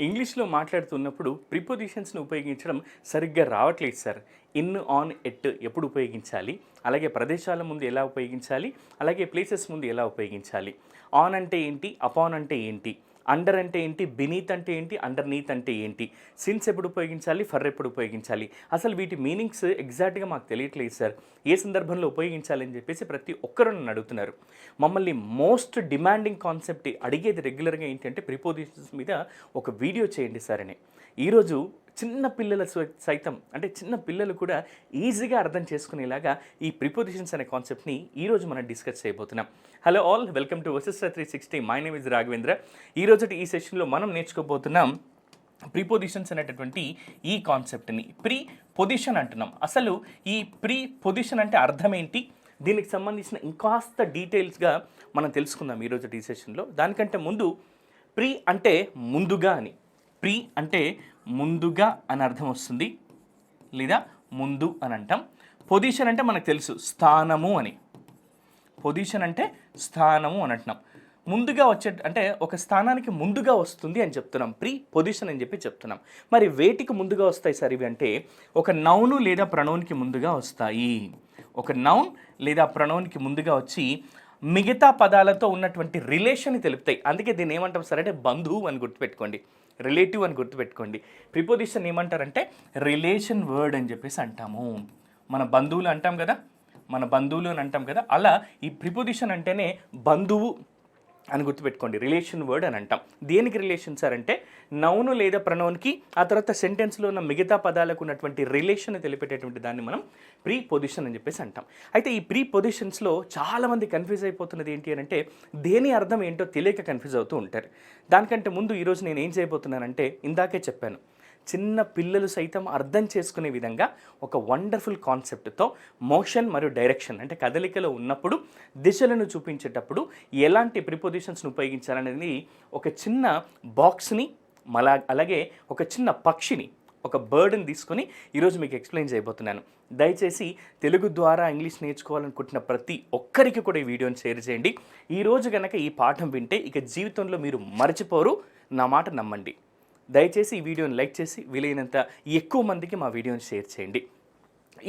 ఇంగ్లీష్లో మాట్లాడుతున్నప్పుడు ప్రిపోజిషన్స్ని ఉపయోగించడం సరిగ్గా రావట్లేదు సార్. ఇన్ ఆన్ ఎట్ ఎప్పుడు ఉపయోగించాలి? అలాగే ప్రదేశాల ముందు ఎలా ఉపయోగించాలి? అలాగే ప్లేసెస్ ముందు ఎలా ఉపయోగించాలి? ఆన్ అంటే ఏంటి? అపాన్ అంటే ఏంటి? అండర్ అంటే ఏంటి? బినీత్ అంటే ఏంటి? అండర్ నీత్ అంటే ఏంటి? సిన్స్ ఎప్పుడు ఉపయోగించాలి? ఫర్ ఎప్పుడు ఉపయోగించాలి? అసలు వీటి మీనింగ్స్ ఎగ్జాక్ట్గా మాకు తెలియట్లేదు సార్ ఏ సందర్భంలో ఉపయోగించాలని చెప్పేసి ప్రతి ఒక్కరు నన్ను అడుగుతున్నారు. మమ్మల్ని మోస్ట్ డిమాండింగ్ కాన్సెప్ట్ అడిగేది రెగ్యులర్గా ఏంటంటే ప్రిపోజిషన్స్ మీద ఒక వీడియో చేయండి సార్ అని. ఈరోజు చిన్న పిల్లల సై- సైతం అంటే చిన్న పిల్లలు కూడా ఈజీగా అర్థం చేసుకునేలాగా ఈ ప్రిపోజిషన్స్ అనే కాన్సెప్ట్ని ఈరోజు మనం డిస్కస్ చేయబోతున్నాం. Hello all welcome to వసిస్టర్ three sixty my name is Raghavendra. ఈ రోజు ఈ సెషన్లో మనం నేర్చుకోబోతున్నాం ప్రీపొజిషన్స్ అనేటటువంటి ఈ కాన్సెప్ట్ని. ప్రీ పొజిషన్ అంటున్నాం. అసలు ఈ ప్రీ పొజిషన్ అంటే అర్థం ఏంటి? దీనికి సంబంధించిన ఇంకాస్త డీటెయిల్స్గా మనం తెలుసుకుందాం ఈరోజు ఈ సెషన్లో. దానికంటే ముందు ప్రీ అంటే ముందుగా అని. ప్రీ అంటే ముందుగా అని అర్థం వస్తుంది. లేదా ముందు అని అంటాం. పొజిషన్ అంటే మనకు తెలుసు స్థానము అని. పొజిషన్ అంటే స్థానము అని అంటున్నాం. ముందుగా వచ్చే అంటే ఒక స్థానానికి ముందుగా వస్తుంది అని చెప్తున్నాం. ప్రీ పొజిషన్ అని చెప్పి చెప్తున్నాం. మరి వేటికి ముందుగా వస్తాయి సార్ ఇవి అంటే ఒక నౌను లేదా ప్రణౌన్కి ముందుగా వస్తాయి. ఒక నౌన్ లేదా ప్రణౌన్కి ముందుగా వచ్చి మిగతా పదాలతో ఉన్నటువంటి రిలేషన్ని తెలుపుతాయి. అందుకే దీన్ని ఏమంటాం? సరే అంటే బంధువు అని గుర్తుపెట్టుకోండి. రిలేటివ్ అని గుర్తుపెట్టుకోండి. ప్రిపోజిషన్ ఏమంటారంటే రిలేషన్ వర్డ్ అని చెప్పేసి అంటాము. మన బంధువులు అంటాం కదా? మన బంధువులు అని అంటాం కదా? అలా ఈ ప్రిపోజిషన్ అంటేనే బంధువు అని గుర్తుపెట్టుకోండి. రిలేషన్ వర్డ్ అని అంటాం. దేనికి రిలేషన్ సార్ అంటే నౌను లేదా ప్రణౌన్కి ఆ తర్వాత సెంటెన్స్లో ఉన్న మిగతా పదాలకు ఉన్నటువంటి రిలేషన్ తెలిపేటటువంటి దాన్ని మనం ప్రీ పొజిషన్ అని చెప్పేసి అంటాం. అయితే ఈ ప్రీ పొజిషన్స్లో చాలామంది కన్ఫ్యూజ్ అయిపోతున్నది ఏంటి అని అంటే దేని అర్థం ఏంటో తెలియక కన్ఫ్యూజ్ అవుతూ ఉంటారు. దానికంటే ముందు ఈరోజు నేను ఏం చేయబోతున్నానంటే ఇందాకే చెప్పాను. చిన్న పిల్లలు సైతం అర్థం చేసుకునే విధంగా ఒక వండర్ఫుల్ కాన్సెప్ట్తో మోషన్ మరియు డైరెక్షన్ అంటే కదలికలో ఉన్నప్పుడు దిశలను చూపించేటప్పుడు ఎలాంటి ప్రిపోజిషన్స్ని ఉపయోగించాలనేది ఒక చిన్న బాక్స్ని మలా అలాగే ఒక చిన్న పక్షిని ఒక బర్డ్ని తీసుకొని ఈరోజు మీకు ఎక్స్ప్లెయిన్ చేయబోతున్నాను. దయచేసి తెలుగు ద్వారా ఇంగ్లీష్ నేర్చుకోవాలనుకుంటున్న ప్రతి ఒక్కరికి కూడా ఈ వీడియోని షేర్ చేయండి. ఈరోజు కనుక ఈ పాఠం వింటే ఇక జీవితంలో మీరు మర్చిపోరు. నా మాట నమ్మండి. దయచేసి ఈ వీడియోని లైక్ చేసి వీలైనంత ఎక్కువ మందికి మా వీడియోని షేర్ చేయండి.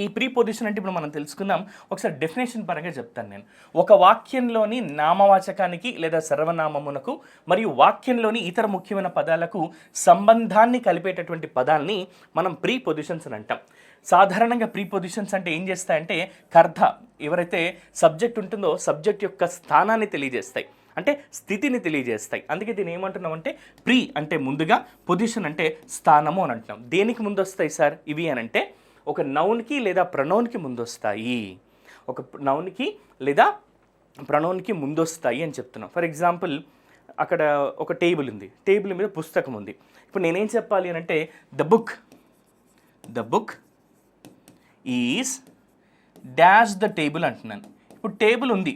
ఈ ప్రీ పొజిషన్ అంటే ఇప్పుడు మనం తెలుసుకుందాం. ఒకసారి డెఫినేషన్ పరంగా చెప్తాను నేను. ఒక వాక్యంలోని నామవాచకానికి లేదా సర్వనామమునకు మరియు వాక్యంలోని ఇతర ముఖ్యమైన పదాలకు సంబంధాన్ని కలిపేటటువంటి పదాల్ని మనం ప్రీ పొజిషన్స్ అని అంటాం. సాధారణంగా ప్రీ పొజిషన్స్ అంటే ఏం చేస్తాయంటే కర్ధ ఎవరైతే సబ్జెక్ట్ ఉంటుందో సబ్జెక్ట్ యొక్క స్థానాన్ని తెలియజేస్తాయి. అంటే స్థితిని తెలియజేస్తాయి. అందుకే దీన్ని ఏమంటున్నాం అంటే ప్రీ అంటే ముందుగా పొజిషన్ అంటే స్థానము అని అంటున్నాం. దేనికి ముందు వస్తాయి సార్? ఇవి అని అంటే ఒక నౌన్కి లేదా ప్రనౌన్కి ముందు వస్తాయి ఒక నౌన్కి లేదా ప్రనౌన్కి ముందు వస్తాయి అని చెప్తున్నాం. ఫర్ ఎగ్జాంపుల్ అక్కడ ఒక టేబుల్ ఉంది. టేబుల్ మీద పుస్తకం ఉంది. ఇప్పుడు నేనేం చెప్పాలి అని అంటే the book the book is dash the table అంటున్నాను. ఇప్పుడు టేబుల్ ఉంది.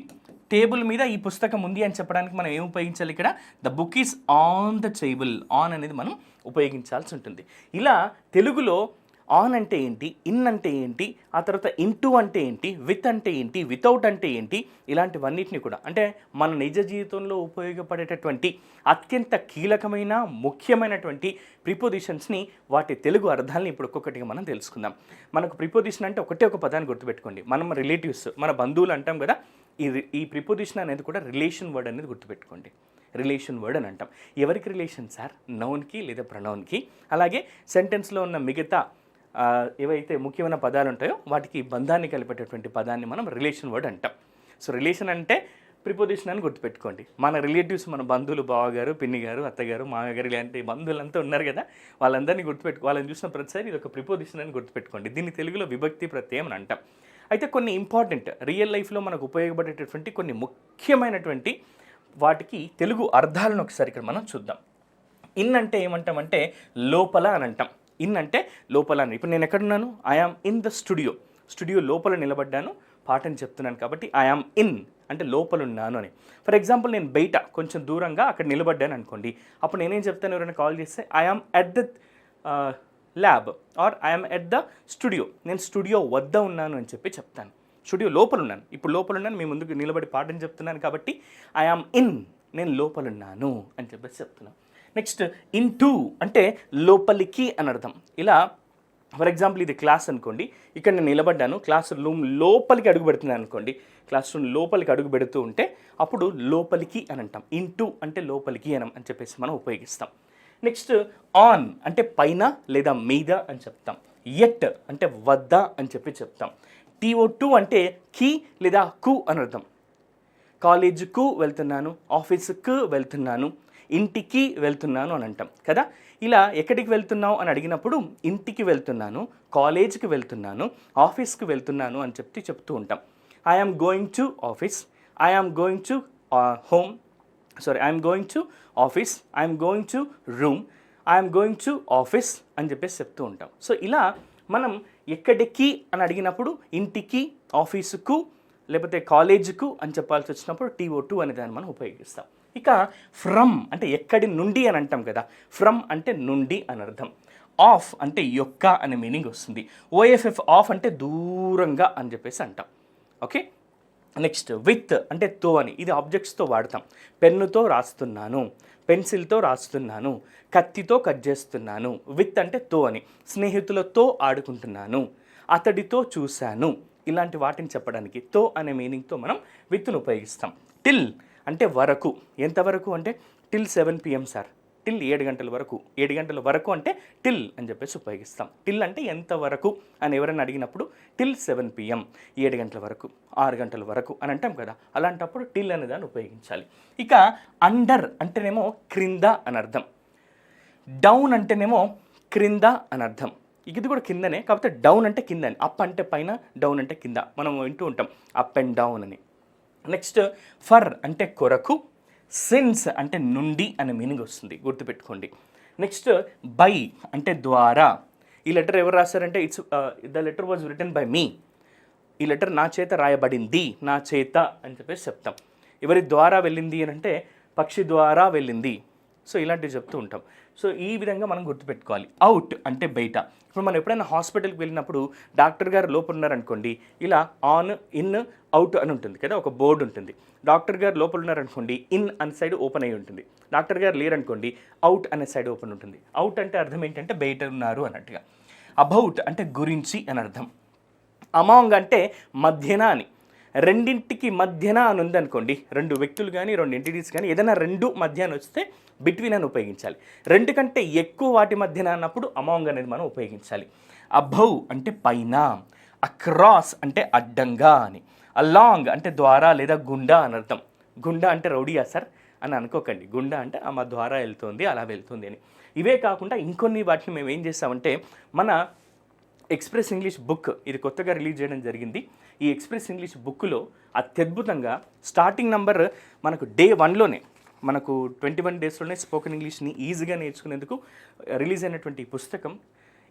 టేబుల్ మీద ఈ పుస్తకం ఉంది అని చెప్పడానికి మనం ఏం ఉపయోగించాలి ఇక్కడ? The book is on the table on అనేది మనం ఉపయోగించాల్సి ఉంటుంది. ఇలా తెలుగులో ఆన్ అంటే ఏంటి ఇన్ అంటే ఏంటి ఆ తర్వాత ఇంటూ అంటే ఏంటి విత్ అంటే ఏంటి వితౌట్ అంటే ఏంటి ఇలాంటివన్నిటిని కూడా. అంటే మన నిజ జీవితంలో ఉపయోగపడేటటువంటి అత్యంత కీలకమైన ముఖ్యమైనటువంటి ప్రిపోజిషన్స్ని వాటి తెలుగు అర్థాలని ఇప్పుడు ఒక్కొక్కటిగా మనం తెలుసుకుందాం. మనకు ప్రిపోజిషన్ అంటే ఒకటే ఒక పదాన్ని గుర్తుపెట్టుకోండి. మనం రిలేటివ్స్ మన బంధువులు అంటాం కదా ఈ ఈ ప్రిపోజిషన్ అనేది కూడా రిలేషన్ వర్డ్ అనేది గుర్తుపెట్టుకోండి. రిలేషన్ వర్డ్ అని అంటాం. ఎవరికి రిలేషన్ సార్ నౌన్కి లేదా ప్రనౌన్కి అలాగే సెంటెన్స్లో ఉన్న మిగతా ఏవైతే ముఖ్యమైన పదాలు ఉంటాయో వాటికి బంధాన్ని కలిపేటటువంటి పదాన్ని మనం రిలేషన్ వర్డ్ అంటాం. సో రిలేషన్ అంటే ప్రిపోజిషన్ అని గుర్తుపెట్టుకోండి. మన రిలేటివ్స్ మన బంధువులు బావగారు పిన్ని గారు అత్తగారు మామయ్య గారు ఇలాంటి బంధువులంతా ఉన్నారు కదా వాళ్ళందరినీ గుర్తుపెట్టుకో వాళ్ళని చూసిన ప్రతిసారి ఇది ఒక ప్రిపోజిషన్ అని గుర్తుపెట్టుకోండి. దీన్ని తెలుగులో విభక్తి ప్రత్యయం అని అంటాం. అయితే కొన్ని ఇంపార్టెంట్ రియల్ లైఫ్లో మనకు ఉపయోగపడేటటువంటి కొన్ని ముఖ్యమైనటువంటి వాటికి తెలుగు అర్థాలను ఒకసారి ఇక్కడ మనం చూద్దాం. ఇన్ అంటే ఏమంటామంటే లోపల అని అంటాం. ఇన్ అంటే లోపల అని. ఇప్పుడు నేను ఎక్కడున్నాను? I am in the studio studio లోపల నిలబడ్డాను పాటని చెప్తున్నాను కాబట్టి ఐఆమ్ ఇన్ అంటే లోపల ఉన్నాను అని. ఫర్ ఎగ్జాంపుల్ నేను బయట కొంచెం దూరంగా అక్కడ నిలబడ్డాను అనుకోండి. అప్పుడు నేనేం చెప్తాను ఎవరైనా కాల్ చేస్తే I am at the lab or I'm at the studio. నేను స్టూడియో వద్ద ఉన్నాను అని చెప్పి చెప్తాను. స్టూడియో లోపల ఉన్నాను. ఇప్పుడు లోపల ఉన్నాను మీ ముందుకు నిలబడి పాఠం చెప్తున్నాను కాబట్టి ఐఆమ్ ఇన్ నేను లోపల ఉన్నాను అని చెప్పేసి చెప్తున్నాను. నెక్స్ట్ ఇన్ టూ అంటే లోపలికి అని అర్థం. ఇలా ఫర్ ఎగ్జాంపుల్ ఇది క్లాస్ అనుకోండి ఇక్కడ నేను నిలబడ్డాను క్లాస్ రూమ్ లోపలికి అడుగు పెడుతున్నాను అనుకోండి క్లాస్ రూమ్ లోపలికి అడుగు పెడుతూ ఉంటే అప్పుడు లోపలికి అని అంటాం. ఇన్ టూ అంటే లోపలికి అని అని చెప్పేసి మనం ఉపయోగిస్తాం. నెక్స్ట్ ఆన్ అంటే పైన లేదా మీద అని చెప్తాం. ఎట్ అంటే వద్ద అని చెప్పి చెప్తాం. టీఓ టూ అంటే కీ లేదా కు అని అర్థం. కాలేజీకు వెళ్తున్నాను ఆఫీసుకు వెళ్తున్నాను ఇంటికి వెళ్తున్నాను అని అంటాం. కదా? ఇలా ఎక్కడికి వెళ్తున్నావు అని అడిగినప్పుడు ఇంటికి వెళ్తున్నాను కాలేజీకి వెళ్తున్నాను ఆఫీస్కి వెళ్తున్నాను అని చెప్పి చెప్తూ ఉంటాం. I am going to office I am going to home sorry I'm going to office I'm going to room I'm going to office అని చెప్పేసి చెప్తూ ఉంటాం. సో ఇలా మనం ఎక్కడికి అని అడిగినప్పుడు ఇంటికి ఆఫీసుకు లేకపోతే కాలేజీకు అని చెప్పాల్సి వచ్చినప్పుడు టీఓ టూ అనే దాన్ని మనం ఉపయోగిస్తాం. ఇక ఫ్రమ్ అంటే ఎక్కడి నుండి అని అంటాం కదా ఫ్రమ్ అంటే నుండి అని అర్థం. ఆఫ్ అంటే యొక్క అనే మీనింగ్ వస్తుంది. ఓఎఫ్ఎఫ్ ఆఫ్ అంటే దూరంగా అని చెప్పేసి అంటాం. ఓకే? నెక్స్ట్ విత్ అంటే తో అని. ఇది ఆబ్జెక్ట్స్తో వాడతాం. పెన్నుతో రాస్తున్నాను పెన్సిల్తో రాస్తున్నాను కత్తితో కట్ చేస్తున్నాను విత్ అంటే తో అని. స్నేహితులతో ఆడుకుంటున్నాను అతడితో చూశాను. ఇలాంటి వాటిని చెప్పడానికి తో అనే మీనింగ్తో మనం విత్ను ఉపయోగిస్తాం. టిల్ అంటే వరకు. ఎంతవరకు అంటే? Till seven PM sir till ఏడు గంటల వరకు. ఏడు గంటల వరకు అంటే టిల్ అని చెప్పేసి ఉపయోగిస్తాం. టిల్ అంటే ఎంత వరకు అని ఎవరైనా అడిగినప్పుడు టిల్ సెవెన్ పిఎం ఏడు గంటల వరకు ఆరు గంటల వరకు అని అంటాం కదా. అలాంటప్పుడు టిల్ అనే దాన్ని ఉపయోగించాలి. ఇక అండర్ అంటేనేమో క్రింద అని అర్థం. డౌన్ అంటేనేమో క్రింద అని అర్థం. ఇది కూడా కిందనే కాకపోతే డౌన్ అంటే కింద అని. అప్ అంటే పైన డౌన్ అంటే కింద. మనం వింటూ ఉంటాం. అప్ అండ్ డౌన్ అని. నెక్స్ట్ ఫర్ అంటే కొరకు సిన్స్ అంటే నుండి అనే మీనింగ్ వస్తుంది. గుర్తుపెట్టుకోండి. నెక్స్ట్ బై అంటే ద్వారా. ఈ లెటర్ ఎవరు రాశారంటే it's the letter was return by me ఈ లెటర్ నా చేత రాయబడింది. నా చేత అని చెప్పేసి చెప్తాం. ఎవరి ద్వారా వెళ్ళింది అని అంటే పక్షి ద్వారా వెళ్ళింది. సో ఇలాంటివి చెప్తూ ఉంటాం. సో ఈ విధంగా మనం గుర్తుపెట్టుకోవాలి. అవుట్ అంటే బయట. ఇప్పుడు మనం ఎప్పుడైనా హాస్పిటల్కి వెళ్ళినప్పుడు డాక్టర్ గారు లోపల ఉన్నారనుకోండి ఇలా ఆన్ ఇన్ అవుట్ అని ఉంటుంది కదా ఒక బోర్డు ఉంటుంది. డాక్టర్ గారు లోపల ఉన్నారనుకోండి ఇన్ అనే సైడ్ ఓపెన్ అయి ఉంటుంది. డాక్టర్ గారు లేరనుకోండి అవుట్ అనే సైడ్ ఓపెన్ ఉంటుంది. అవుట్ అంటే అర్థం ఏంటంటే బయట ఉన్నారు అన్నట్టుగా. అబౌట్ అంటే గురించి అని అర్థం. అమాంగ్ అంటే మధ్యన అని. రెండింటికి మధ్యన అని ఉందనుకోండి రెండు వ్యక్తులు కానీ రెండు ఎంటిటీస్ కానీ ఏదైనా రెండు మధ్యాహ్న వస్తే బిట్వీన్ అని ఉపయోగించాలి. రెండు కంటే ఎక్కువ వాటి మధ్యన అన్నప్పుడు అమాంగ్ అనేది మనం ఉపయోగించాలి. అభౌ అంటే పైన అక్రాస్ అంటే అడ్డంగా అని అలాంగ్ అంటే ద్వారా లేదా గుండా అని అర్థం. గుండా అంటే రౌడీయా సార్? అని అనుకోకండి. గుండా అంటే ఆమె ద్వారా వెళ్తుంది అలా వెళ్తుంది అని. ఇవే కాకుండా ఇంకొన్ని వాటిని మేము ఏం చేస్తామంటే మన ఎక్స్ప్రెస్ ఇంగ్లీష్ బుక్ ఇది కొత్తగా రిలీజ్ చేయడం జరిగింది. ఈ ఎక్స్ప్రెస్ ఇంగ్లీష్ బుక్లో అత్యద్భుతంగా స్టార్టింగ్ నంబర్ మనకు డే వన్లోనే మనకు ట్వంటీ వన్ డేస్లోనే స్పోకెన్ ఇంగ్లీష్ని ఈజీగా నేర్చుకునేందుకు రిలీజ్ అయినటువంటి ఈ పుస్తకం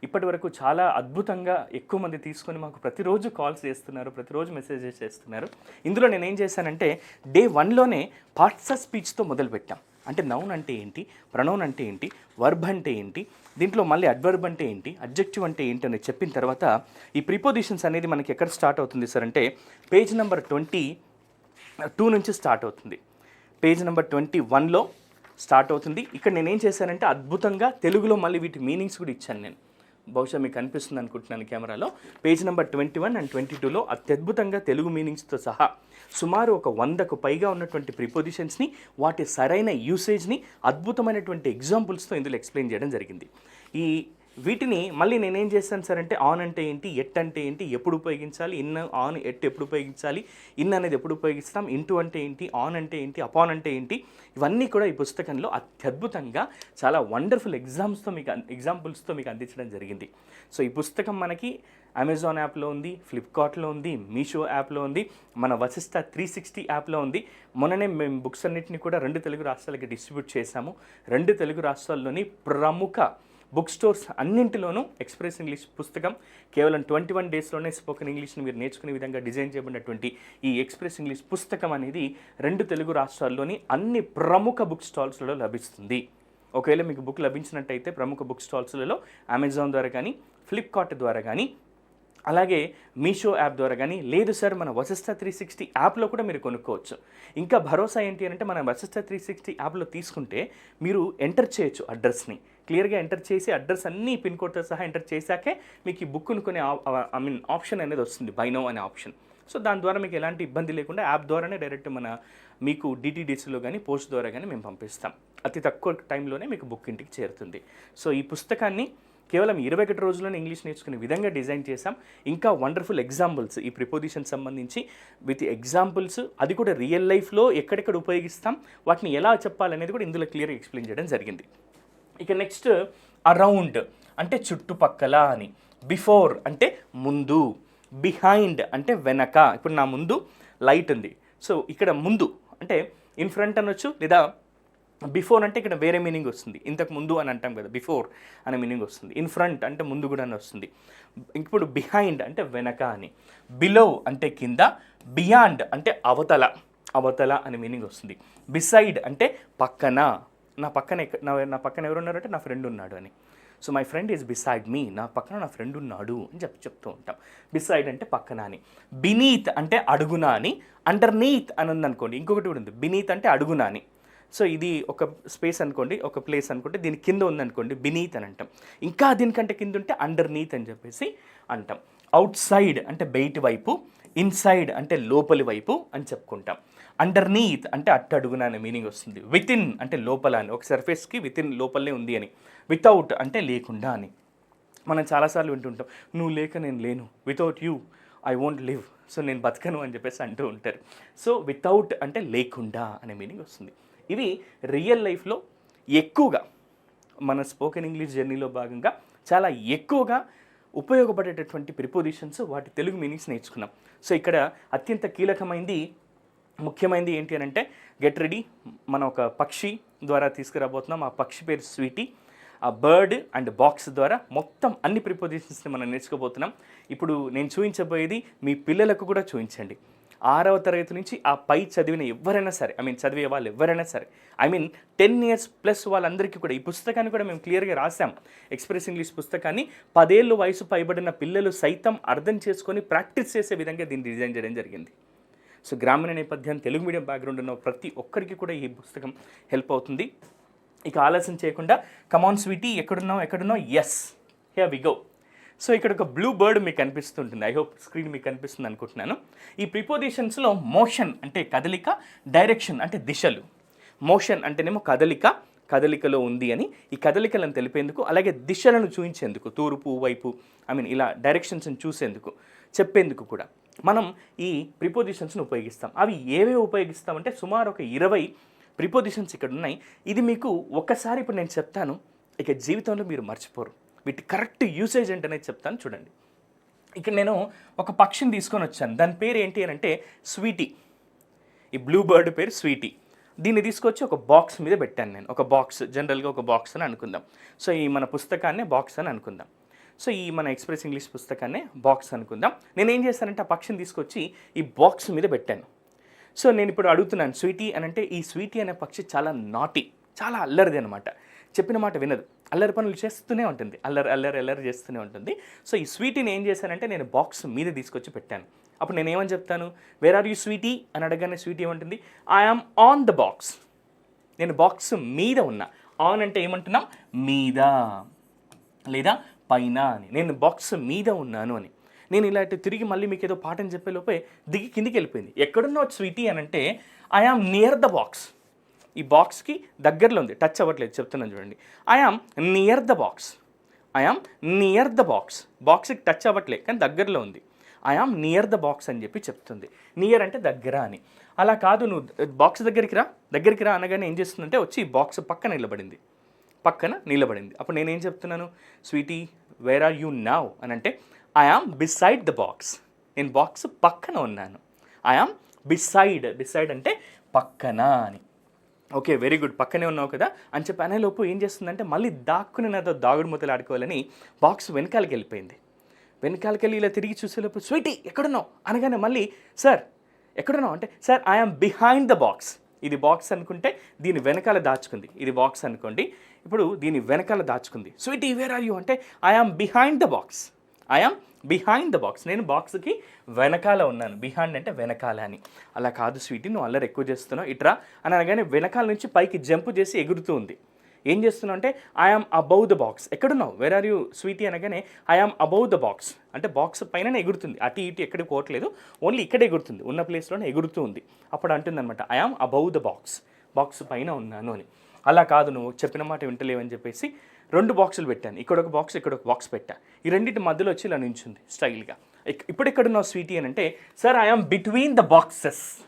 ఇప్పటి వరకు చాలా అద్భుతంగా ఎక్కువ మంది తీసుకొని మాకు ప్రతిరోజు కాల్స్ చేస్తున్నారు ప్రతిరోజు మెసేజెస్ చేస్తున్నారు. ఇందులో నేను ఏం చేశానంటే డే వన్లోనే పార్ట్స్ ఆఫ్ స్పీచ్తో మొదలుపెట్టాం. అంటే నౌన్ అంటే ఏంటి? ప్రనౌన్ అంటే ఏంటి? వర్బ్ అంటే ఏంటి? దీంట్లో మళ్ళీ అడ్వర్బ్ అంటే ఏంటి? అబ్జెక్టివ్ అంటే ఏంటి అని చెప్పిన తర్వాత ఈ ప్రిపోజిషన్స్ అనేది మనకి ఎక్కడ స్టార్ట్ అవుతుంది సార్ అంటే పేజ్ నెంబర్ ట్వంటీ టూ నుంచి స్టార్ట్ అవుతుంది. పేజ్ నెంబర్ ట్వంటీ వన్లో స్టార్ట్ అవుతుంది. ఇక్కడ నేనేం చేశానంటే అద్భుతంగా తెలుగులో మళ్ళీ వీటి మీనింగ్స్ కూడా ఇచ్చాను నేను. బహుశా మీకు కనిపిస్తుంది అనుకుంటున్నాను కెమెరాలో. Page number twenty one and twenty టూలో అత్యద్భుతంగా తెలుగు మీనింగ్స్తో సహా సుమారు ఒక వందకు పైగా ఉన్నటువంటి ప్రిపోజిషన్స్ని వాటి సరైన యూసేజ్ని అద్భుతమైనటువంటి ఎగ్జాంపుల్స్తో ఇందులో ఎక్స్ప్లెయిన్ చేయడం జరిగింది. ఈ వీటిని మళ్ళీ నేనేం చేస్తాను సార్ అంటే ఆన్ అంటే ఏంటి ఎట్ అంటే ఏంటి ఎప్పుడు ఉపయోగించాలి ఇన్ ఆన్ ఎట్ ఎప్పుడు ఉపయోగించాలి ఇన్ అనేది ఎప్పుడు ఉపయోగిస్తాం ఇంటూ అంటే ఏంటి ఆన్ అంటే ఏంటి అపాన్ అంటే ఏంటి ఇవన్నీ కూడా ఈ పుస్తకంలో అత్యద్భుతంగా చాలా వండర్ఫుల్ ఎగ్జామ్స్తో మీకు ఎగ్జాంపుల్స్తో మీకు అందించడం జరిగింది. సో ఈ పుస్తకం మనకి అమెజాన్ యాప్లో ఉంది ఫ్లిప్కార్ట్లో ఉంది మీషో యాప్లో ఉంది మన వశిష్ట త్రీ సిక్స్టీ యాప్లో ఉంది. మొన్ననే మేము బుక్స్ అన్నింటినీ కూడా రెండు తెలుగు రాష్ట్రాలకి డిస్ట్రిబ్యూట్ చేశాము. రెండు తెలుగు రాష్ట్రాల్లోని ప్రముఖ బుక్ స్టోర్స్ అన్నింటిలోనూ ఎక్స్ప్రెస్ ఇంగ్లీష్ పుస్తకం కేవలం ట్వంటీ వన్ డేస్లోనే స్పోకెన్ ఇంగ్లీష్ని మీరు నేర్చుకునే విధంగా డిజైన్ చేయబడినటువంటి ఈ ఎక్స్ప్రెస్ ఇంగ్లీష్ పుస్తకం అనేది రెండు తెలుగు రాష్ట్రాల్లోని అన్ని ప్రముఖ బుక్ స్టాల్స్లలో లభిస్తుంది. ఒకవేళ మీకు బుక్ లభించినట్టయితే ప్రముఖ బుక్ స్టాల్స్లలో అమెజాన్ ద్వారా కానీ ఫ్లిప్కార్ట్ ద్వారా కానీ అలాగే మీషో యాప్ ద్వారా కానీ లేదు సార్ మన వశిష్ట త్రీ సిక్స్టీ యాప్లో కూడా మీరు కొనుక్కోవచ్చు. ఇంకా భరోసా ఏంటి అంటే మన వశిష్ట త్రీ సిక్స్టీ యాప్లో తీసుకుంటే మీరు ఎంటర్ చేయొచ్చు అడ్రస్ని. క్లియర్గా ఎంటర్ చేసి అడ్రస్ అన్నీ పిన్ కోడ్తో సహా ఎంటర్ చేశాకే మీకు ఈ బుక్ను కొనే ఐ మీన్ ఆప్షన్ అనేది వస్తుంది బైనో అనే ఆప్షన్. సో దాని ద్వారా మీకు ఎలాంటి ఇబ్బంది లేకుండా యాప్ ద్వారానే డైరెక్ట్ మన మీకు డిటీడీసీలో కానీ పోస్ట్ ద్వారా కానీ మేము పంపిస్తాం. అతి తక్కువ టైంలోనే మీకు బుక్ ఇంటికి చేరుతుంది. సో ఈ పుస్తకాన్ని కేవలం ఇరవై ఒకటి రోజుల్లోనే ఇంగ్లీష్ నేర్చుకునే విధంగా డిజైన్ చేసాం ఇంకా వండర్ఫుల్ ఎగ్జాంపుల్స్ ఈ ప్రిపోజిషన్ సంబంధించి విత్ ఎగ్జాంపుల్స్ అది కూడా రియల్ లైఫ్లో ఎక్కడెక్కడ ఉపయోగిస్తాం వాటిని ఎలా చెప్పాలనేది కూడా ఇందులో క్లియర్గా ఎక్స్ప్లెయిన్ చేయడం జరిగింది. ఇక నెక్స్ట్ అరౌండ్ అంటే చుట్టుపక్కల అని. బిఫోర్ అంటే ముందు. బిహైండ్ అంటే వెనక. ఇప్పుడు నా ముందు లైట్ ఉంది. సో ఇక్కడ ముందు అంటే ఇన్ ఫ్రంట్ అనొచ్చు లేదా బిఫోర్ అంటే ఇక్కడ వేరే మీనింగ్ వస్తుంది. ఇంతకు ముందు అని అంటాం కదా బిఫోర్ అనే మీనింగ్ వస్తుంది. ఇన్ ఫ్రంట్ అంటే ముందు కూడా అని వస్తుంది. ఇప్పుడు బిహైండ్ అంటే వెనక అని. బిలో అంటే కింద బియాండ్ అంటే అవతల అవతల అనే మీనింగ్ వస్తుంది. బిసైడ్ అంటే పక్కన. నా పక్కన నా నా పక్కన ఎవరున్నారంటే నా ఫ్రెండ్ ఉన్నాడు అని. So my friend is beside me. నా పక్కన నా ఫ్రెండ్ ఉన్నాడు అని చెప్పి చెప్తూ ఉంటాం. బిసైడ్ అంటే పక్కన అని. బినీత్ అంటే అడుగున అని. అండర్ నీత్ అని ఉందనుకోండి ఇంకొకటి కూడా ఉంది. బినీత్ అంటే అడుగున అని. సో ఇది ఒక స్పేస్ అనుకోండి ఒక ప్లేస్ అనుకుంటే దీని కింద ఉందనుకోండి బినీత్ అని అంటాం. ఇంకా దీనికంటే కింద ఉంటే అండర్ నీత్ అని చెప్పేసి అంటాం. అవుట్ సైడ్ అంటే బయటి వైపు ఇన్సైడ్ అంటే లోపలి వైపు అని చెప్పుకుంటాం. అండర్ నీత్ అంటే అట్టడుగున అనే మీనింగ్ వస్తుంది. విత్ ఇన్ అంటే లోపల అని ఒక సర్ఫేస్కి విత్ ఇన్ లోపలనే ఉంది అని. వితౌట్ అంటే లేకుండా అని. మనం చాలాసార్లు వింటుంటాం నువ్వు లేక నేను లేను. Without you I won't live so నేను బతకను అని చెప్పేసి అంటూ ఉంటారు. సో వితౌట్ అంటే లేకుండా అనే మీనింగ్ వస్తుంది. ఇవి రియల్ లైఫ్లో ఎక్కువగా మన స్పోకెన్ ఇంగ్లీష్ జర్నీలో భాగంగా చాలా ఎక్కువగా ఉపయోగపడేటటువంటి ప్రిపోజిషన్స్ వాటి తెలుగు మీనింగ్స్ నేర్చుకున్నాం. సో ఇక్కడ అత్యంత కీలకమైంది ముఖ్యమైనది ఏంటి అని అంటే గెట్ రెడీ మనం ఒక పక్షి ద్వారా తీసుకురాబోతున్నాం. ఆ పక్షి పేరు స్వీటీ. ఆ బర్డ్ అండ్ బాక్స్ ద్వారా మొత్తం అన్ని ప్రిపోజిషన్స్ని మనం నేర్చుకోబోతున్నాం. ఇప్పుడు నేను చూపించబోయేది మీ పిల్లలకు కూడా చూపించండి. ఆరవ తరగతి నుంచి ఆ పై చదివిన ఎవరైనా సరే ఐ మీన్ చదివే వాళ్ళు ఎవరైనా సరే I mean ten years plus వాళ్ళందరికీ కూడా ఈ పుస్తకాన్ని కూడా మేము క్లియర్గా రాసాం ఎక్స్ప్రెస్ ఇంగ్లీష్ పుస్తకాన్ని పదేళ్ళు వయసు పైబడిన పిల్లలు సైతం అర్థం చేసుకొని ప్రాక్టీస్ చేసే విధంగా దీన్ని డిజైన్ చేయడం జరిగింది. సో గ్రామీణ నేపథ్యం తెలుగు మీడియం బ్యాక్గ్రౌండ్ ఉన్న ప్రతి ఒక్కరికి కూడా ఈ పుస్తకం హెల్ప్ అవుతుంది. ఇక ఆలస్యం చేయకుండా కమాన్ స్వీటీ ఎక్కడున్నావు ఎక్కడున్నావు? Yes here we go so ఇక్కడ ఒక బ్లూ బర్డ్ మీకు కనిపిస్తుంటుంది. ఐ హోప్ స్క్రీన్ మీకు కనిపిస్తుంది అనుకుంటున్నాను. ఈ ప్రిపోజిషన్స్లో మోషన్ అంటే కదలిక డైరెక్షన్ అంటే దిశలు. మోషన్ అంటేనేమో కదలిక కదలికలో ఉంది అని. ఈ కదలికలను తెలిపేందుకు అలాగే దిశలను చూపించేందుకు తూర్పు వైపు ఐ మీన్ ఇలా డైరెక్షన్స్ని చూసేందుకు చెప్పేందుకు కూడా. మనం ఈ ప్రిపోజిషన్స్ను ఉపయోగిస్తాం. అవి ఏవేవి ఉపయోగిస్తామంటే సుమారు ఒక ఇరవై ప్రిపోజిషన్స్ ఇక్కడ ఉన్నాయి ఇది మీకు ఒక్కసారి ఇప్పుడు నేను చెప్తాను. ఇక జీవితంలో మీరు మర్చిపోరు. వీటి కరెక్ట్ యూసేజ్ ఏంటనేది చెప్తాను చూడండి. ఇక్కడ నేను ఒక పక్షిని తీసుకొని వచ్చాను. దాని పేరు ఏంటి అని అంటే స్వీటీ. ఈ బ్లూ బర్డ్ పేరు స్వీటీ. దీన్ని తీసుకొచ్చి ఒక బాక్స్ మీద పెట్టాను నేను. ఒక బాక్స్ జనరల్గా ఒక బాక్స్ అని అనుకుందాం. సో ఈ మన పుస్తకాన్నే బాక్స్ అని అనుకుందాం. సో ఈ మన ఎక్స్ప్రెస్ ఇంగ్లీష్ పుస్తకాన్నే బాక్స్ అనుకుందాం. నేను ఏం చేశానంటే ఆ పక్షిని తీసుకొచ్చి ఈ బాక్స్ మీద పెట్టాను. సో నేను ఇప్పుడు అడుగుతున్నాను స్వీటీ అని అంటే ఈ స్వీటీ అనే పక్షి చాలా నాటి చాలా అల్లరిది అనమాట చెప్పిన మాట వినదు. అల్లరి పనులు చేస్తూనే ఉంటుంది. అల్లరి అల్లరి అల్లరి చేస్తూనే ఉంటుంది. సో ఈ స్వీటీని ఏం చేశానంటే నేను బాక్స్ మీద తీసుకొచ్చి పెట్టాను. అప్పుడు నేను ఏమని చెప్తాను? వేర్ ఆర్ యూ స్వీటీ అని అడగగానే స్వీటీ ఏమంటుంది? I am on the box నేను బాక్స్ మీద ఉన్నా. ఆన్ అంటే ఏమంటున్నాం? మీద లేదా పైన అని. నేను బాక్స్ మీద ఉన్నాను అని. నేను ఇలాంటి తిరిగి మళ్ళీ మీకు ఏదో పాటని చెప్పే లోపే దిగి కిందికి వెళ్ళిపోయింది. ఎక్కడున్నావు స్వీటీ అని అంటే ఐఆమ్ నియర్ ద బాక్స్ ఈ బాక్స్కి దగ్గరలో ఉంది. టచ్ అవ్వట్లేదు. చెప్తున్నాను చూడండి. I am near the box I am near the box బాక్స్కి టచ్ అవ్వట్లేదు. కానీ దగ్గరలో ఉంది. ఐఆమ్ నియర్ ద బాక్స్ అని చెప్పి చెప్తుంది. నియర్ అంటే దగ్గర అని. అలా కాదు నువ్వు బాక్స్ దగ్గరికి రా. దగ్గరికి రా అనగానే ఏం చేస్తుందంటే వచ్చి బాక్స్ పక్కన నిలబడింది. పక్కన నిలబడింది. అప్పుడు నేనేం చెప్తున్నాను? Sweetie where are you now అని అంటే I am beside the box నేను బాక్స్ పక్కన ఉన్నాను. ఐఆమ్ బిసైడ్ బిసైడ్ అంటే పక్కన అని. ఓకే వెరీ గుడ్ పక్కనే ఉన్నావు కదా? అని చెప్పి అనేలోపు ఏం చేస్తుందంటే మళ్ళీ దాక్కుని నాతో దాగుడు మూతలు ఆడుకోవాలని బాక్స్ వెనకాలకి వెళ్ళిపోయింది. వెనకాలకి వెళ్ళి ఇలా తిరిగి చూసేలోపు స్వీటీ ఎక్కడున్నావు? అనగానే మళ్ళీ సార్ ఎక్కడున్నావు? అంటే sir I am behind the box ఇది బాక్స్ అనుకుంటే దీని వెనకాల దాచుకుంది. ఇది బాక్స్ అనుకోండి. ఇప్పుడు దీని వెనకాల దాచుకుంది. స్వీటీ వేర్ ఆర్ యూ అంటే I am behind the box I am behind the box నేను బాక్స్కి వెనకాల ఉన్నాను. బిహైండ్ అంటే వెనకాల అని. అలా కాదు స్వీటీ నువ్వు అల్లరి ఎక్కువ చేస్తున్నావు. ఇట్రా అని అనగానే వెనకాల నుంచి పైకి జంప్ చేసి ఎగురుతూ ఉంది. ఏం చేస్తున్నావు అంటే I am above the box ఎక్కడున్నావు? Where are you sweetie? అనగానే I am above the box అంటే బాక్స్ పైన ఎగురుతుంది. అటు ఇటు ఎక్కడికి పోవట్లేదు. ఓన్లీ ఇక్కడ ఎగురుతుంది. ఉన్న ప్లేస్లోనే ఎగురుతూ ఉంది. అప్పుడు అంటుందన్నమాట I am above the box box పైన ఉన్నాను అని. అలా కాదు నువ్వు. చెప్పిన మాట వింటలేవని చెప్పేసి రెండు బాక్సులు పెట్టాను. ఇక్కడ ఒక బాక్స్ ఇక్కడ ఒక బాక్స్ పెట్టా. ఈ రెండింటి మధ్యలో వచ్చి ఇలా నించుంది స్టైల్గా ఇక్- ఇప్పుడు స్వీటీ అని అంటే sir I am between the boxes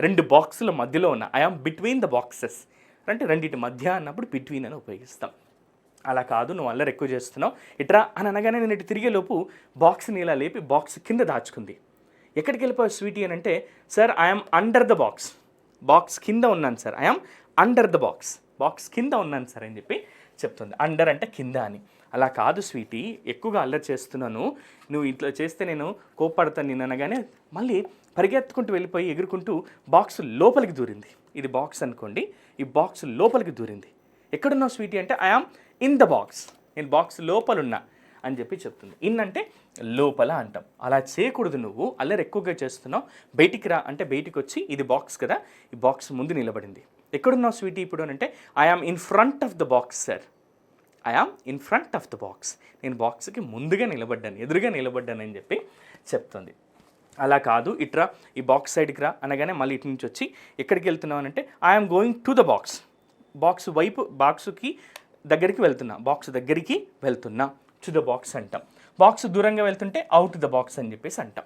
రెండు బాక్సుల మధ్యలో ఉన్న ఐఆమ్ బిట్వీన్ ద బాక్సెస్ అంటే రెండింటి మధ్య అన్నప్పుడు బిట్వీన్ అని ఉపయోగిస్తాం. అలా కాదు నువ్వు అల్లరి ఎక్కువ చేస్తున్నావు. ఇట్రా అని అనగానే నేను ఇటు తిరిగేలోపు బాక్స్ని ఇలా లేపి బాక్స్ కింద దాచుకుంది. ఎక్కడికి వెళ్ళిపోయావు స్వీటీ అని అంటే sir I'm under the box box కింద ఉన్నాను sir I'm under the box box కింద ఉన్నాను సార్ అని చెప్పి చెప్తుంది. అండర్ అంటే కింద అని. అలా కాదు స్వీటీ ఎక్కువగా అల్లరి చేస్తున్నాను. నువ్వు ఇట్లా చేస్తే నేను కోప్పడతాను నేను అనగానే మళ్ళీ పరిగెత్తుకుంటూ వెళ్ళిపోయి ఎగురుకుంటూ బాక్స్ లోపలికి దూరింది. ఇది బాక్స్ అనుకోండి. ఈ బాక్స్ లోపలికి దూరింది. ఎక్కడున్నావు స్వీటీ అంటే I am in the box. నేను బాక్స్ లోపలున్నా అని చెప్పి చెప్తుంది. ఇన్ అంటే లోపల అంటాం. అలా చేయకూడదు నువ్వు. అల్లరి ఎక్కువగా చేస్తున్నావు. బయటికి రా అంటే బయటికి వచ్చి ఇది బాక్స్ కదా. ఈ బాక్స్ ముందు నిలబడింది. ఎక్కడున్నావు స్వీటీ ఇప్పుడు అని అంటే I am in front of the box sir I am in front of the box నేను బాక్స్కి ముందుగా నిలబడ్డాను ఎదురుగా నిలబడ్డానని చెప్పి చెప్తుంది. అలా కాదు ఇట్రా ఈ బాక్స్ సైడ్కి రా అనగానే మళ్ళీ ఇటు నుంచి వచ్చి ఎక్కడికి వెళ్తున్నావు అంటే I'm going to the box box వైపు బాక్స్కి దగ్గరికి వెళ్తున్నా బాక్స్ దగ్గరికి వెళ్తున్నా. టు ద బాక్స్ అంటాం. బాక్స్ దూరంగా వెళ్తుంటే అవుట్ ద బాక్స్ అని చెప్పేసి అంటాం.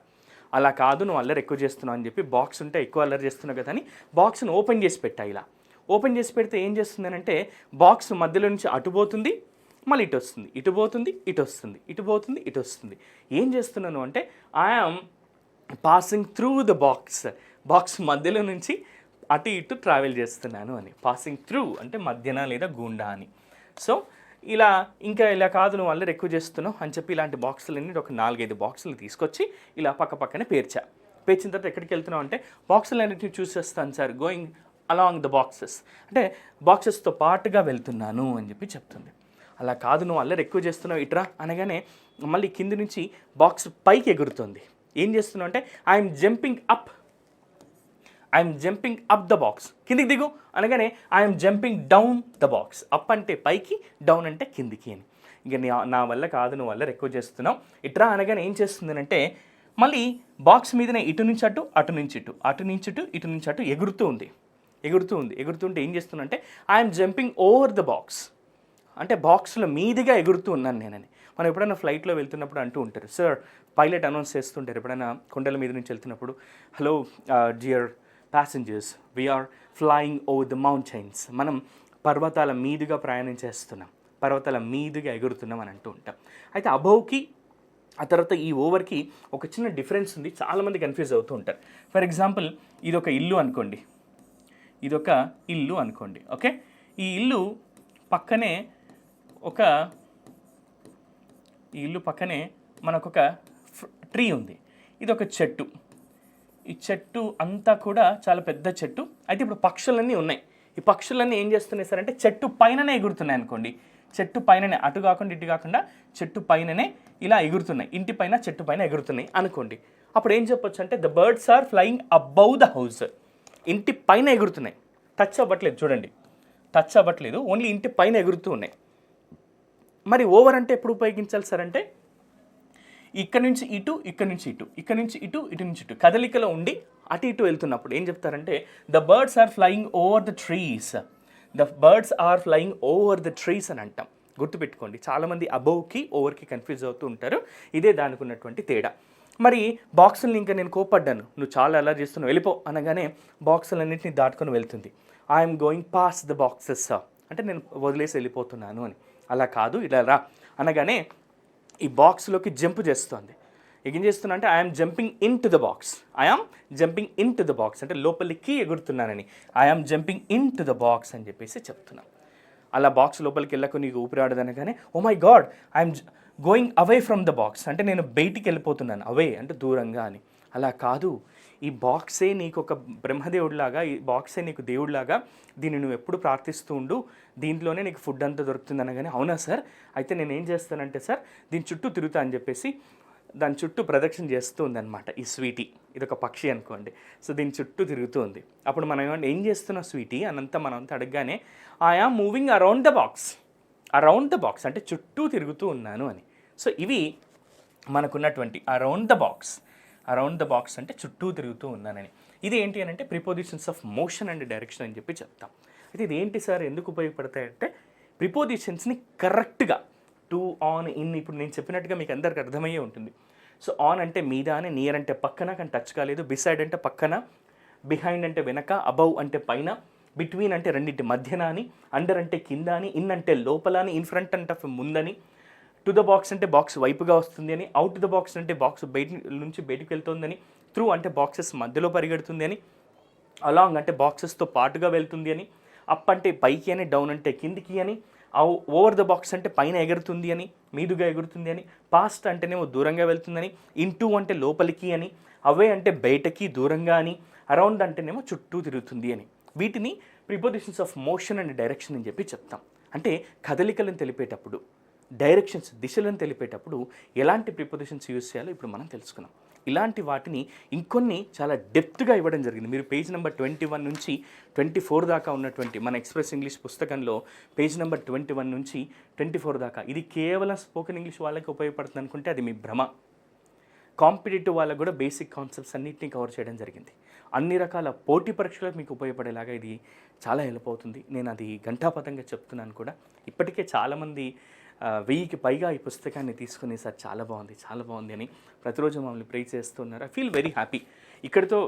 అలా కాదు నువ్వు అల్లరి ఎక్కువ చేస్తున్నావు అని చెప్పి బాక్స్ ఉంటే ఎక్కువ అల్లరి చేస్తున్నావు కదా అని బాక్స్ని ఓపెన్ చేసి పెట్టా ఇలా. ఓపెన్ చేసి పెడితే ఏం చేస్తుందనంటే బాక్స్ మధ్యలో నుంచి అటు పోతుంది మళ్ళీ ఇటు వస్తుంది. ఇటు పోతుంది ఇటు వస్తుంది. ఇటు పోతుంది ఇటు వస్తుంది. ఏం చేస్తున్నాను అంటే I am passing through the box box మధ్యలో నుంచి అటు ఇటు ట్రావెల్ చేస్తున్నాను అని. పాసింగ్ త్రూ అంటే మధ్యన లేదా గుండా అని. సో ఇలా ఇంకా ఇలా కాదు నువ్వు అల్లరి ఎక్కువ చేస్తున్నావు అని చెప్పి ఇలాంటి బాక్సులన్నీ ఒక నాలుగైదు బాక్సులు తీసుకొచ్చి ఇలా పక్క పక్కనే పేర్చా. పేర్చిన తర్వాత ఎక్కడికి వెళ్తున్నావు అంటే బాక్సులు అన్నిటిని చూసేస్తాను sir going along the boxes. అంటే బాక్సెస్తో పాటుగా వెళ్తున్నాను అని చెప్పి చెప్తుంది. అలా కాదు నువ్వు అల్లరి ఎక్కువ చేస్తున్నావు ఇట్రా అనగానే మళ్ళీ కింది నుంచి బాక్స్ పైకి ఎగురుతుంది. ఏం చేస్తున్నావు అంటే I'm jumping up I'm jumping up the box. కిందికి దిగు. అనగానే I'm jumping down the box. Up అంటే పైకి డౌన్ అంటే కిందికి అని. ఇక నా వల్ల కాదు నువ్వు వల్ల ఎక్కువ చేస్తున్నావు. ఇట్రా అనగానే ఏం చేస్తుంది అంటే మళ్ళీ బాక్స్ మీదనే ఇటు నుంచి అటు అటు నుంచి ఇటు అటు నుంచి ఇటు ఇటు నుంచి అటు ఎగురుతూ ఉంది. ఎగురుతూ ఉంది. ఎగురుతుంటే ఏం చేస్తుందంటే I'm jumping over the box. అంటే బాక్స్లో మీదిగా ఎగురుతూ ఉన్నాను నేనని. మనం ఎప్పుడైనా ఫ్లైట్లో వెళ్తున్నప్పుడు అంటూ ఉంటారు సార్ పైలట్ అనౌన్స్ చేస్తుంటారు ఎప్పుడైనా కొండల మీద నుంచి వెళ్తున్నప్పుడు. Hello dear passengers we are flying over the mountains మనం పర్వతాల మీదుగా ప్రయాణం చేస్తున్నాం. పర్వతాల మీదుగా ఎగురుతున్నాం అని అంటూ ఉంటాం. అయితే అబౌవ్కి ఆ తర్వాత ఈ ఓవర్కి ఒక చిన్న డిఫరెన్స్ ఉంది. చాలామంది కన్ఫ్యూజ్ అవుతూ ఉంటారు. ఫర్ ఎగ్జాంపుల్ ఇది ఒక ఇల్లు అనుకోండి. ఇది ఒక ఇల్లు అనుకోండి. ఓకే ఈ ఇల్లు పక్కనే ఒక ఈ ఇల్లు పక్కనే మనకొక ట్రీ ఉంది. ఇది ఒక చెట్టు. ఈ చెట్టు అంతా కూడా చాలా పెద్ద చెట్టు. అయితే ఇప్పుడు పక్షులన్నీ ఉన్నాయి. ఈ పక్షులన్నీ ఏం చేస్తున్నాయి సార్ అంటే చెట్టు పైననే ఎగురుతున్నాయి అనుకోండి. చెట్టు పైననే అటు కాకుండా ఇటు కాకుండా చెట్టు పైననే ఇలా ఎగురుతున్నాయి. ఇంటి పైన చెట్టు పైన ఎగురుతున్నాయి అనుకోండి. అప్పుడు ఏం చెప్పొచ్చు అంటే the birds are flying above the house ఇంటి పైన ఎగురుతున్నాయి. టచ్ అవ్వట్లేదు చూడండి. టచ్ అవ్వట్లేదు. ఓన్లీ ఇంటి పైన ఎగురుతూ ఉన్నాయి. మరి ఓవర్ అంటే ఎప్పుడు ఉపయోగించాలి సార్ అంటే ఇక్కడ నుంచి ఇటు ఇక్కడ నుంచి ఇటు ఇక్కడ నుంచి ఇటు ఇటు నుంచి ఇటు. కదలికలో ఉండి అటు ఇటు వెళ్తున్నప్పుడు ఏం చెప్తారంటే the birds are flying over the trees the birds are flying over the trees అని అంటాం. గుర్తుపెట్టుకోండి చాలామంది అబౌవ్కి ఓవర్కి కన్ఫ్యూజ్ అవుతూ ఉంటారు. ఇదే దానికి ఉన్నటువంటి తేడా. మరి బాక్సుల్ని ఇంకా నేను కోపడ్డాను నువ్వు చాలా అలా చేస్తున్నావు. వెళ్ళిపో అనగానే బాక్సులన్నింటినీ దాటుకొని వెళ్తుంది. I'm going pass the boxes అంటే నేను వదిలేసి వెళ్ళిపోతున్నాను అని. అలా కాదు ఇలా రా. అనగానే ఈ బాక్స్లోకి జంప్ చేస్తుంది. ఏం చేస్తున్నా అంటే I'm jumping into the box. I am jumping into the box. అంటే లోపలికి ఎగురుతున్నానని. I am jumping into the box అని చెప్పేసి చెప్తున్నాను అలా బాక్స్ లోపలికి వెళ్ళకు నీకు ఊపిరాడదనగానే ఓ my god I'm going away from the box అంటే నేను బయటికి వెళ్ళిపోతున్నాను. అవే అంటే దూరంగా అని. అలా కాదు. ఈ బాక్సే నీకు ఒక బ్రహ్మదేవుడిలాగా ఈ బాక్సే నీకు దేవుడిలాగా దీన్ని నువ్వు ఎప్పుడు ప్రార్థిస్తూ ఉండు. దీంట్లోనే నీకు ఫుడ్ అంతా దొరుకుతుంది అనగానే అవునా సార్? అయితే నేను ఏం చేస్తానంటే సార్ దీని చుట్టూ తిరుగుతా అని చెప్పేసి దాని చుట్టూ ప్రదక్షిణ చేస్తూ ఉందన్నమాట ఈ స్వీటీ. ఇది ఒక పక్షి అనుకోండి. సో దీని చుట్టూ తిరుగుతూ ఉంది. అప్పుడు మనం ఏమంటే ఏం చేస్తున్నాం స్వీటీ? అనంతా మనం అంతా అడగగానే ఆయా moving around the box around the box అంటే చుట్టూ తిరుగుతూ ఉన్నాను అని. సో ఇవి మనకున్నటువంటి around the box around the box అంటే చుట్టూ తిరుగుతూ ఉన్నానని ఇది ఏంటి అని అంటే prepositions of motion and direction అని చెప్పి చెప్తాం. అయితే ఇది ఏంటి సార్? ఎందుకు ఉపయోగపడతాయంటే ప్రిపోజిషన్స్ని కరెక్ట్గా టు ఆన్ ఇన్ ఇప్పుడు నేను చెప్పినట్టుగా మీకు అందరికి అర్థమయ్యే ఉంటుంది. సో ఆన్ అంటే మీద అని నియర్ అంటే పక్కన కానీ టచ్ కాలేదు. బిసైడ్ అంటే పక్కన బిహైండ్ అంటే వెనక అబౌవ్ అంటే పైన బిట్వీన్ అంటే రెండింటి మధ్యన అని అండర్ అంటే కింద అని ఇన్ అంటే లోపల అని ఇన్ ఫ్రంట్ అంటే ముందని టు ద బాక్స్ అంటే బాక్స్ వైపుగా వస్తుంది అని అవుట్ ద బాక్స్ అంటే బాక్స్ బయట నుంచి బయటికి వెళ్తుందని త్రూ అంటే బాక్సెస్ మధ్యలో పరిగెడుతుంది అని అలాంగ్ అంటే బాక్సెస్తో పాటుగా వెళ్తుంది అని అప్ అంటే పైకి అని డౌన్ అంటే కిందికి అని ఓవర్ ద బాక్స్ అంటే పైన ఎగురుతుంది అని మీదుగా ఎగురుతుంది అని పాస్ట్ అంటేనేమో దూరంగా వెళ్తుందని ఇంటూ అంటే లోపలికి అని అవే అంటే బయటకి దూరంగా అని అరౌండ్ అంటేనేమో చుట్టూ తిరుగుతుంది అని. వీటిని prepositions of motion and direction అని చెప్పి చెప్తాం. అంటే కదలికలను తెలిపేటప్పుడు. డైరెక్షన్స్ దిశలను తెలిపేటప్పుడు ఎలాంటి ప్రిపోజిషన్స్ యూజ్ చేయాలో ఇప్పుడు మనం తెలుసుకున్నాం. ఇలాంటి వాటిని ఇంకొన్ని చాలా డెప్త్గా ఇవ్వడం జరిగింది. మీరు పేజ్ నెంబర్ ట్వంటీ వన్ నుంచి ట్వంటీ ఫోర్ దాకా ఉన్నటువంటి మన ఎక్స్ప్రెస్ ఇంగ్లీష్ పుస్తకంలో పేజ్ నెంబర్ ట్వంటీ వన్ నుంచి ట్వంటీ ఫోర్ దాకా ఇది కేవలం స్పోకెన్ ఇంగ్లీష్ వాళ్ళకి ఉపయోగపడుతుంది అనుకుంటే అది మీ భ్రమ. కాంపిటేటివ్ వాళ్ళకు కూడా బేసిక్ కాన్సెప్ట్స్ అన్నింటినీ కవర్ చేయడం జరిగింది. అన్ని రకాల పోటీ పరీక్షలకు మీకు ఉపయోగపడేలాగా ఇది చాలా హెల్ప్ అవుతుంది. నేను అది ఘంటాపథంగా చెప్తున్నాను కూడా. ఇప్పటికే చాలామంది వెయ్యికి పైగా ఈ పుస్తకాన్ని తీసుకుని సార్ చాలా బాగుంది చాలా బాగుంది అని ప్రతిరోజు మమ్మల్ని ప్రే చేస్తున్నారు ఐ ఫీల్ వెరీ హ్యాపీ. ఇక్కడితో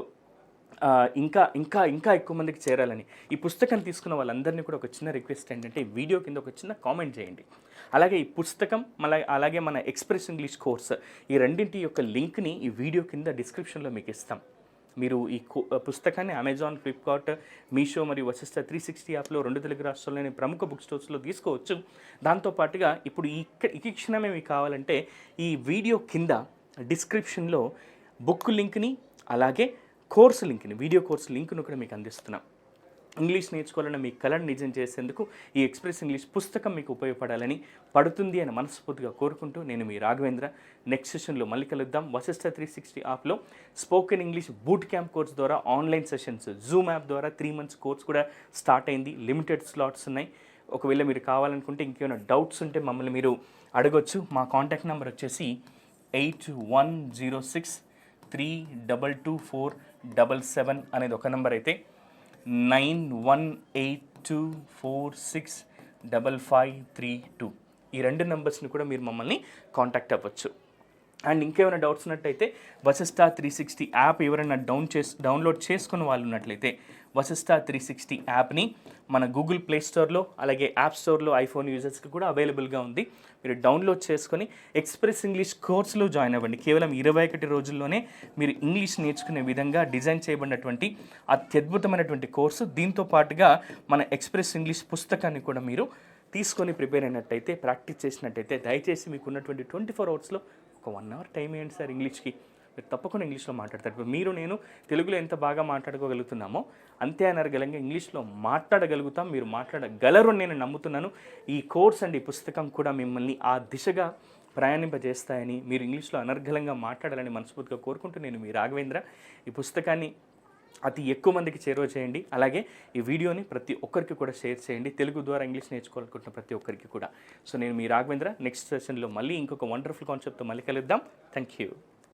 ఇంకా ఇంకా ఇంకా ఎక్కువ మందికి చేరాలని ఈ పుస్తకం తీసుకున్న వాళ్ళందరినీ కూడా ఒక చిన్న రిక్వెస్ట్ ఏంటంటే వీడియో కింద ఒక చిన్న కామెంట్ చేయండి. అలాగే ఈ పుస్తకం మళ్ళీ అలాగే మన ఎక్స్ప్రెస్ ఇంగ్లీష్ కోర్స్ ఈ రెండింటి యొక్క లింక్ని ఈ వీడియో కింద డిస్క్రిప్షన్లో మీకు ఇస్తాం. మీరు ఈ కో- పుస్తకాన్ని అమెజాన్ ఫ్లిప్కార్ట్ మీషో మరియు వశిష్ట త్రీ సిక్స్టీ యాప్లో రెండు తెలుగు రాష్ట్రాల్లోని ప్రముఖ బుక్ స్టోర్స్లో తీసుకోవచ్చు. దాంతోపాటుగా ఇప్పుడు ఈ ఇక్క- ఈ క్షణమే మీకు కావాలంటే ఈ వీడియో కింద డిస్క్రిప్షన్లో బుక్ లింక్ని అలాగే కోర్సు లింక్ని వీడియో కోర్సు లింక్ను కూడా మీకు అందిస్తున్నాం. ఇంగ్లీష్ నేర్చుకోవాలన్న మీ కళను నిజం చేసేందుకు ఈ ఎక్స్ప్రెస్ ఇంగ్లీష్ పుస్తకం మీకు ఉపయోగపడాలని పడుతుంది అని మనస్ఫూర్తిగా కోరుకుంటూ నేను మీ రాఘవేంద్ర. నెక్స్ట్ సెషన్లో మళ్ళీ కలుద్దాం. వశిష్ట త్రీ సిక్స్టీ యాప్లో spoken English boot camp course ద్వారా ఆన్లైన్ సెషన్స్ జూమ్ యాప్ ద్వారా త్రీ మంత్స్ కోర్స్ కూడా స్టార్ట్ అయింది. లిమిటెడ్ స్లాట్స్ ఉన్నాయి. ఒకవేళ మీరు కావాలనుకుంటే ఇంకేమైనా డౌట్స్ ఉంటే మమ్మల్ని మీరు అడగొచ్చు. మా కాంటాక్ట్ నెంబర్ వచ్చేసి eight one zero six three double two four double seven అనేది ఒక నెంబర్ అయితే nine one eight two four six double five three two. ఈ రెండు నెంబర్స్ని కూడా మీరు మమ్మల్ని కాంటాక్ట్ అవ్వచ్చు. అండ్ ఇంకేమైనా డౌట్స్ ఉన్నట్టయితే వసస్తా త్రీ సిక్స్టీ యాప్ ఎవరైనా డౌన్ చేసి డౌన్లోడ్ చేసుకున్న వాళ్ళు ఉన్నట్లయితే వశిష్ట త్రీ సిక్స్టీ యాప్ని మన గూగుల్ ప్లే స్టోర్లో అలాగే యాప్ స్టోర్లో ఐఫోన్ యూజర్స్కి కూడా అవైలబుల్గా ఉంది. మీరు డౌన్లోడ్ చేసుకొని ఎక్స్ప్రెస్ ఇంగ్లీష్ కోర్సులో జాయిన్ అవ్వండి. కేవలం ఇరవై ఒకటి రోజుల్లోనే మీరు ఇంగ్లీష్ నేర్చుకునే విధంగా డిజైన్ చేయబడినటువంటి అత్యద్భుతమైనటువంటి కోర్సు. దీంతో పాటుగా మన ఎక్స్ప్రెస్ ఇంగ్లీష్ పుస్తకాన్ని కూడా మీరు తీసుకొని ప్రిపేర్ అయినట్టయితే ప్రాక్టీస్ చేసినట్టయితే దయచేసి మీకు ఉన్నటువంటి ట్వంటీ ఫోర్ అవర్స్లో ఒక వన్ అవర్ టైం ఇవ్వండి సార్ ఇంగ్లీష్కి. మీరు తప్పకుండా ఇంగ్లీష్లో మాట్లాడతారు. ఇప్పుడు మీరు నేను తెలుగులో ఎంత బాగా మాట్లాడుకోగలుగుతున్నామో అంతే అనర్గలంగా ఇంగ్లీష్లో మాట్లాడగలుగుతాం మీరు మాట్లాడగలరు అని నేను నమ్ముతున్నాను. ఈ కోర్స్ అండ్ ఈ పుస్తకం కూడా మిమ్మల్ని ఆ దిశగా ప్రయాణింపజేస్తాయని మీరు ఇంగ్లీష్లో అనర్గలంగా మాట్లాడాలని మనస్ఫూర్తిగా కోరుకుంటూ నేను మీ రాఘవేంద్ర. ఈ పుస్తకాన్ని అతి ఎక్కువ మందికి చేరువ చేయండి. అలాగే ఈ వీడియోని ప్రతి ఒక్కరికి కూడా షేర్ చేయండి. తెలుగు ద్వారా ఇంగ్లీష్ నేర్చుకోవాలనుకుంటున్న ప్రతి ఒక్కరికి కూడా. సో నేను మీ రాఘవేంద్ర. నెక్స్ట్ సెషన్లో మళ్ళీ ఇంకొక వండర్ఫుల్ కాన్సెప్ట్తో మళ్ళీ కలుద్దాం. Thank you.